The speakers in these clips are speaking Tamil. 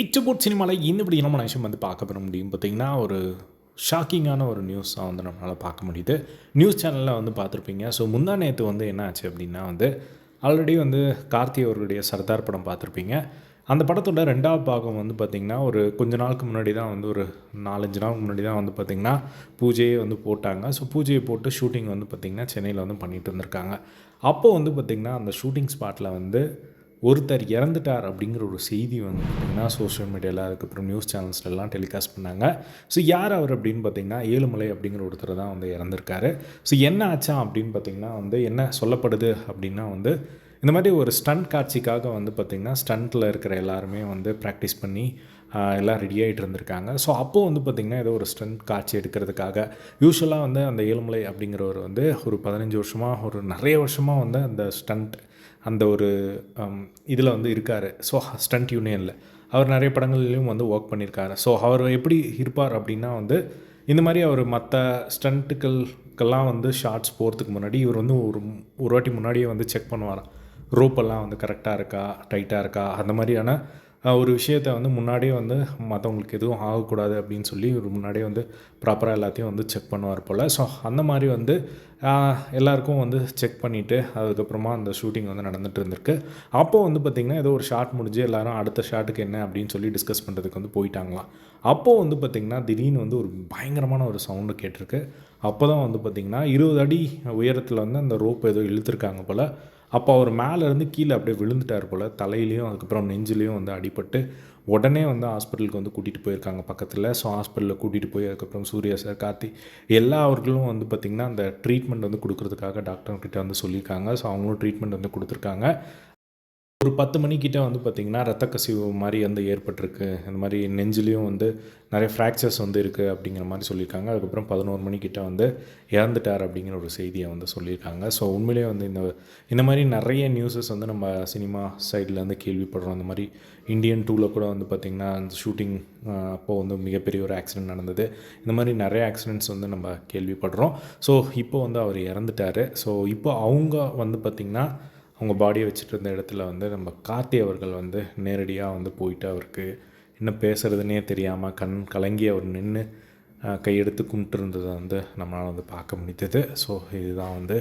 இச்சபோட் சினிமாவில் இந்த இப்படி நம்ம விஷயம் வந்து பார்க்க பெற முடியும். பார்த்திங்கன்னா ஒரு ஷாக்கிங்கான ஒரு நியூஸாக வந்து நம்மளால் பார்க்க முடியுது. நியூஸ் சேனலில் வந்து பார்த்துருப்பீங்க. ஸோ முந்தா நேற்று வந்து என்ன ஆச்சு அப்படின்னா வந்து ஆல்ரெடி வந்து கார்த்தி அவர்களுடைய சர்தார் படம் பார்த்துருப்பீங்க. அந்த படத்தோட ரெண்டாவது பாகம் வந்து பார்த்திங்கன்னா ஒரு கொஞ்ச நாளுக்கு முன்னாடி தான் வந்து ஒரு நாலஞ்சு நாளுக்கு முன்னாடி தான் வந்து பார்த்திங்கன்னா பூஜையே வந்து போட்டாங்க. ஸோ பூஜையை போட்டு ஷூட்டிங் வந்து பார்த்திங்கன்னா சென்னையில் வந்து பண்ணிகிட்டு இருந்திருக்காங்க. அப்போது வந்து பார்த்திங்கன்னா அந்த ஷூட்டிங் ஸ்பாட்டில் வந்து ஒருத்தர் இறந்துட்டார் அப்படிங்கிற ஒரு செய்தி வந்து பார்த்திங்கன்னா சோஷியல் மீடியாவில் அதுக்கப்புறம் நியூஸ் சேனல்ஸ்லாம் டெலிகாஸ்ட் பண்ணாங்க. ஸோ யார் அவர் அப்படின்னு பார்த்தீங்கன்னா ஏழுமலை அப்படிங்கிற ஒருத்தர் தான் வந்து இறந்துருக்காரு. ஸோ என்ன ஆச்சா அப்படின்னு பார்த்தீங்கன்னா வந்து என்ன சொல்லப்படுது அப்படின்னா வந்து இந்த மாதிரி ஒரு ஸ்டண்ட் காட்சிக்காக வந்து பார்த்திங்கன்னா ஸ்டண்ட்டில் இருக்கிற எல்லாருமே வந்து ப்ராக்டிஸ் பண்ணி எல்லாம் ரெடி ஆகிட்டு இருந்திருக்காங்க. ஸோ அப்போது வந்து பார்த்திங்கன்னா ஏதோ ஒரு ஸ்டண்ட் காட்சி எடுக்கிறதுக்காக யூஸ்வலாக வந்து அந்த ஏழுமலை அப்படிங்கிறவர் வந்து ஒரு பதினஞ்சு வருஷமாக ஒரு நிறைய வருஷமாக வந்து அந்த ஸ்டண்ட் அந்த ஒரு இதில் வந்து இருக்கார். ஸோ ஸ்டண்ட் யூனியனில். அவர் நிறைய படங்கள்லையும் வந்து ஒர்க் பண்ணியிருக்காரு ஸோ அவர் எப்படி இருப்பார் அப்படின்னா வந்து இந்த மாதிரி அவர் மற்ற ஸ்டண்ட்டுகளுக்கெல்லாம் வந்து ஷார்ட்ஸ் போகிறதுக்கு முன்னாடி இவர் வந்து ஒரு ஒரு வாட்டி முன்னாடியே வந்து செக் பண்ணுவாராம். ரோப்பெல்லாம் வந்து கரெக்டாக இருக்கா டைட்டாக இருக்கா அந்த மாதிரியான ஒரு விஷயத்தை வந்து முன்னாடியே வந்து மற்றவங்களுக்கு எதுவும் ஆகக்கூடாது அப்படின்னு சொல்லி ஒரு முன்னாடியே வந்து ப்ராப்பராக எல்லாத்தையும் வந்து செக் பண்ணுவார் போல். ஸோ அந்த மாதிரி வந்து எல்லாருக்கும் வந்து செக் பண்ணிவிட்டு அதுக்கப்புறமா அந்த ஷூட்டிங் வந்து நடந்துகிட்டு இருந்திருக்கு. அப்போது வந்து பார்த்திங்கன்னா ஏதோ ஒரு ஷாட் முடிஞ்சு எல்லாரும் அடுத்த ஷாட்டுக்கு என்ன அப்படின்னு சொல்லி டிஸ்கஸ் பண்ணுறதுக்கு வந்து போயிட்டாங்களாம். அப்போது வந்து பார்த்திங்கன்னா திடீர்னு வந்து ஒரு பயங்கரமான ஒரு சவுண்டு கேட்டிருக்கு. அப்போ தான் வந்து பார்த்திங்கன்னா இருபது அடி உயரத்தில் வந்து அந்த ரோப் ஏதோ இழுத்துருக்காங்க போல். அப்போ அவர் மேலேருந்து கீழே அப்படியே விழுந்துட்டார் போல் தலையிலையும் அதுக்கப்புறம் நெஞ்சிலையும் வந்து அடிபட்டு உடனே வந்து ஹாஸ்பிட்டலுக்கு வந்து கூட்டிகிட்டு போயிருக்காங்க பக்கத்தில். ஸோ ஹாஸ்பிட்டலில் கூட்டிகிட்டு போய் அதுக்கப்புறம் சூர்யா சார் கார்த்தி எல்லா அவர்களும் வந்து பார்த்திங்கன்னா அந்த ட்ரீட்மெண்ட் வந்து கொடுக்கறதுக்காக டாக்டர்கிட்ட வந்து சொல்லியிருக்காங்க. ஸோ அவங்களும் ட்ரீட்மெண்ட் வந்து கொடுத்துருக்காங்க. ஒரு பத்து மணிக்கிட்ட வந்து பார்த்திங்கன்னா ரத்த கசிவு மாதிரி வந்து ஏற்பட்டிருக்கு. இந்த மாதிரி நெஞ்சிலையும் வந்து நிறைய ஃப்ராக்சர்ஸ் வந்து இருக்குது அப்படிங்கிற மாதிரி சொல்லியிருக்காங்க. அதுக்கப்புறம் பதினோரு மணிக்கிட்ட வந்து இறந்துட்டார் அப்படிங்கிற ஒரு செய்தியை வந்து சொல்லியிருக்காங்க. ஸோ உண்மையிலேயே வந்து இந்த இந்த மாதிரி நிறைய நியூஸஸ் வந்து நம்ம சினிமா சைடில் வந்து கேள்விப்படுறோம். இந்த மாதிரி இந்தியன் டூவில் கூட வந்து பார்த்திங்கன்னா அந்த ஷூட்டிங் அப்போது வந்து மிகப்பெரிய ஒரு ஆக்சிடென்ட் நடந்தது. இந்த மாதிரி நிறைய ஆக்சிடென்ட்ஸ் வந்து நம்ம கேள்விப்படுறோம். ஸோ இப்போ வந்து அவர் இறந்துட்டார். ஸோ இப்போ அவங்க வந்து பார்த்திங்கன்னா அவங்க பாடியை வச்சுட்டு இருந்த இடத்துல வந்து நம்ம கார்த்தி அவர்கள் வந்து நேரடியாக வந்து போயிட்டு அவருக்கு என்ன பேசுகிறதுனே தெரியாமல் கண் கலங்கி அவர் நின்று கையெடுத்து கும்பிட்டு இருந்ததை வந்து நம்மளால் வந்து பார்க்க முடிந்தது. ஸோ இதுதான் வந்து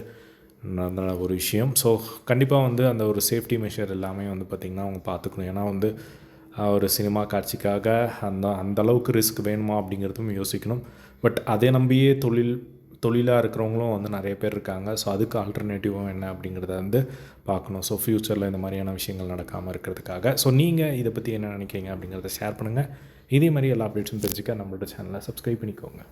நடந்த ஒரு விஷயம். ஸோ கண்டிப்பாக வந்து அந்த ஒரு சேஃப்டி மெஷர் எல்லாமே வந்து பார்த்திங்கன்னா அவங்க பார்த்துக்கணும் ஏன்னா வந்து ஒரு சினிமா காட்சிக்காக அந்த அந்த அளவுக்கு ரிஸ்க் வேணுமா அப்படிங்கிறதும் யோசிக்கணும். பட் அதை நம்பியே தொழில் தொழிலாக இருக்கிறவங்களும் வந்து நிறைய பேர் இருக்காங்க. ஸோ அதுக்கு ஆல்டர்னேட்டிவும் என்ன அப்படிங்கிறத வந்து பார்க்கணும். ஸோ ஃப்யூச்சரில் இந்த மாதிரியான விஷயங்கள் நடக்காமல் இருக்கிறதுக்காக. ஸோ நீங்கள் இதை பற்றி என்ன நினைக்கிறீங்க அப்படிங்கிறத ஷேர் பண்ணுங்கள் இதே மாதிரி எல்லா அப்டேட்ஸும் தெரிஞ்சுக்க நம்மளோட சேனலை சப்ஸ்கிரைப் பண்ணிக்கோங்க.